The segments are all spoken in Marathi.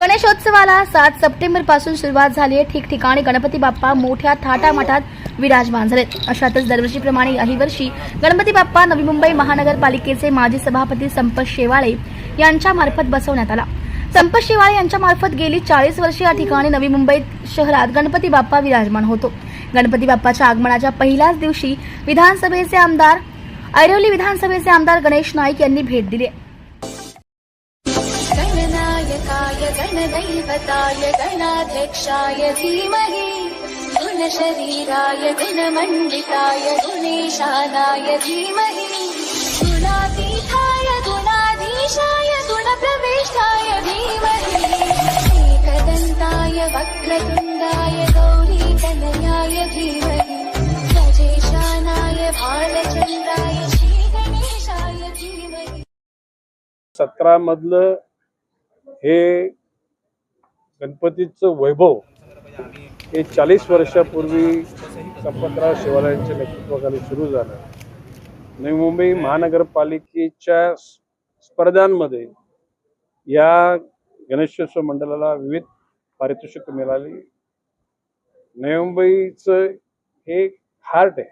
गणेशोत्सवाला सात सप्टेंबरपासून सुरुवात झाली आहे. ठिकठिकाणी गणपती बाप्पा मोठ्या थाटामाटात विराजमान झालेत अशातच दरवर्षीप्रमाणे याही वर्षी गणपती बाप्पा नवी मुंबई महानगरपालिकेचे माजी सभापती संपत शेवाळे यांच्या मार्फत बसवण्यात आला. संपत शेवाळे यांच्या मार्फत गेली चाळीस वर्षे या ठिकाणी नवी मुंबई शहरात गणपती बाप्पा विराजमान होतो. गणपती बाप्पाच्या आगमनाच्या पहिल्याच दिवशी विधानसभेचे आमदार ऐरोली विधानसभेचे आमदार गणेश नाईक यांनी भेट दिली गणदैवताय गणाध्यक्षाय धीमहि गुणशरीराय गुणमण्डिताय गुणेशानाय धीमहि। गुणातीताय गुणाधीशाय गुणप्रविष्टाय धीमहि। एकदन्ताय वक्रतुण्डाय गौरीतनयाय धीमहि। गजेशानाय भालचन्द्राय श्रीगणेशाय धीमहि। सतरा हे गणपतीचं वैभव हे चाळीस वर्षापूर्वी संपतराव शिवालयांच्या नेतृत्वाखाली सुरू झालं. नवी मुंबई महानगरपालिकेच्या स्पर्धांमध्ये या गणेशोत्सव मंडळाला विविध पारितोषिक मिळाली. नवी मुंबईचं हे हार्ट आहे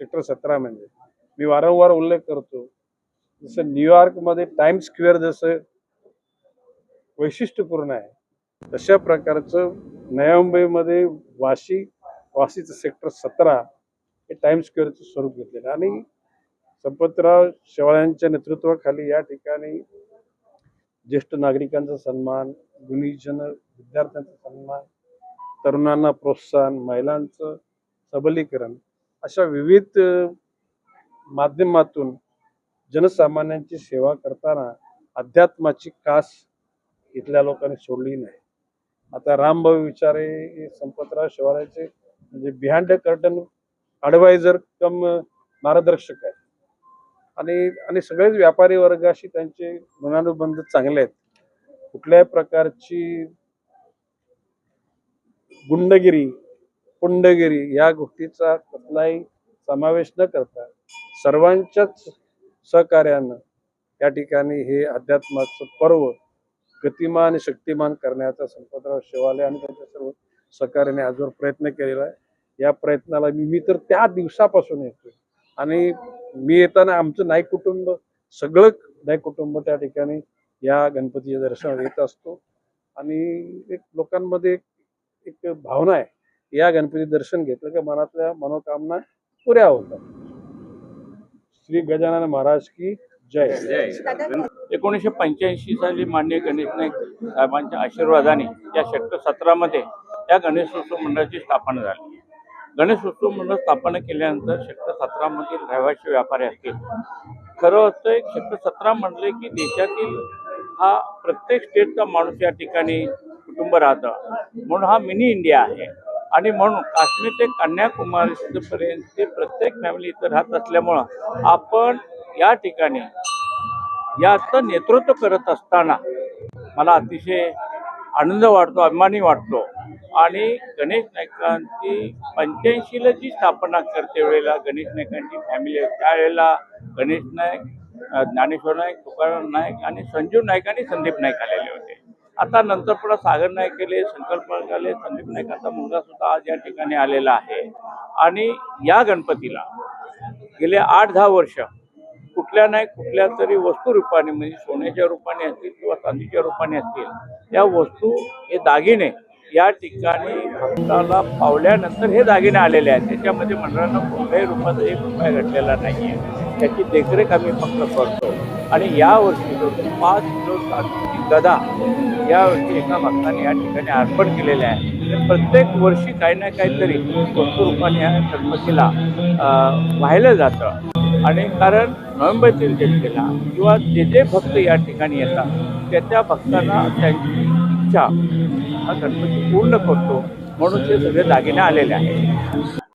सेक्टर सतरा म्हणजे. मी वारंवार उल्लेख करतो जसं न्यूयॉर्कमध्ये टाइम स्क्वेअर जसं वैशिष्ट्यपूर्ण आहे तशा प्रकारचं नया मुंबईमध्ये वाशी वाशीचं सेक्टर सतरा हे टाइम स्क्वेअरचं स्वरूप घेतलेलं आणि संपतराव शेवाळ्यांच्या नेतृत्वाखाली या ठिकाणी ज्येष्ठ नागरिकांचा सन्मान गुणीजन विद्यार्थ्यांचा सन्मान तरुणांना प्रोत्साहन महिलांचं सबलीकरण अशा विविध माध्यमातून जनसामान्यांची सेवा करताना अध्यात्माची कास इथल्या लोकांनी सोडली नाही. आता रामभाऊ विचारे संपतराव शिवारायचे म्हणजे behind the curtain adviser cum मार्गदर्शक आहेत. आणि आणि सगळेच व्यापारी वर्गाशी त्यांचे गुणानुबंध चांगले आहेत. कुठल्याही प्रकारची गुंडगिरी पुंडगिरी या गोष्टीचा कुठलाही समावेश न करता सर्वांच्याच सहकार्यानं या ठिकाणी हे अध्यात्माचं पर्व गतिमान आणि शक्तिमान करण्याचा संपतराव शेवाले आणि त्यांच्या सर्व सहकार्याने आजवर प्रयत्न केलेला आहे. या प्रयत्नाला मी मी तर त्या दिवसापासून येतोय. आणि मी येताना आमचं नाईक कुटुंब सगळं नाईक कुटुंब त्या ठिकाणी या गणपतीच्या दर्शनाला येत असतो. आणि एक लोकांमध्ये एक एक भावना आहे या गणपती दर्शन घेतलं की मनातल्या मनोकामना पुऱ्या होतात. श्री गजानन महाराज की जय. एकोणीसशे पंच्याऐंशी साली मान्य गणेश नाईक साहेबांच्या आशीर्वादाने या सेक्टर सतरामध्ये या गणेशोत्सव मंडळाची स्थापना झाली. गणेशोत्सव मंडळ स्थापना केल्यानंतर सेक्टर सतरामधील रहिवासी व्यापारी असतील. खरं असतं एक सेक्टर सतरा म्हटले की देशातील हा प्रत्येक स्टेटचा माणूस या ठिकाणी कुटुंब राहतं. म्हणून हा मिनी इंडिया आहे. आणि म्हणून काश्मीर ते कन्याकुमारीपर्यंत प्रत्येक फॅमिली इथं राहत असल्यामुळं आपण या ठिकाणी याचं नेतृत्व करत असताना मला अतिशय आनंद वाटतो अभिमानी वाटतो. आणि गणेश नायकांची पंच्याऐंशीला जी स्थापना करते वेळेला गणेश नायकांची फॅमिली आहे त्यावेळेला गणेश नायक ज्ञानेश्वर नाईक तुकाराम नाईक आणि संजीव नाईक आणि संदीप नाईक आलेले होते. आता नंतर पुढे सागर नाईक गेले संकल्प नाईक आले संदीप नाईकाचा मुलगा सुद्धा आज या ठिकाणी आलेला आहे. आणि या गणपतीला गेले आठ दहा वर्ष कुठल्या नाही कुठल्या तरी वस्तू रूपाने म्हणजे सोन्याच्या रूपाने असतील किंवा चांदीच्या रूपाने असतील या वस्तू हे दागिने या ठिकाणी भक्ताला पावल्यानंतर हे दागिने आलेले आहेत. त्याच्यामध्ये मंडळांना कुठल्याही रूपात एक रुपया घडलेला नाही आहे त्याची देखरेख आम्ही फक्त करतो. आणि यावर्षी जो पाच किलो सातची गदा यावर्षी एका भक्ताने या ठिकाणी अर्पण केलेले आहे. प्रत्येक वर्षी काही ना काहीतरी वस्तू या गणपतीला वाहिलं जातं. आणि कारण नोव्हेंबरतील जनतेला किंवा जे जे भक्त या ठिकाणी येतात त्या त्या भक्तांना त्यांची इच्छा हा गणपती पूर्ण करतो म्हणून ते सगळे दागिने आलेले आहेत.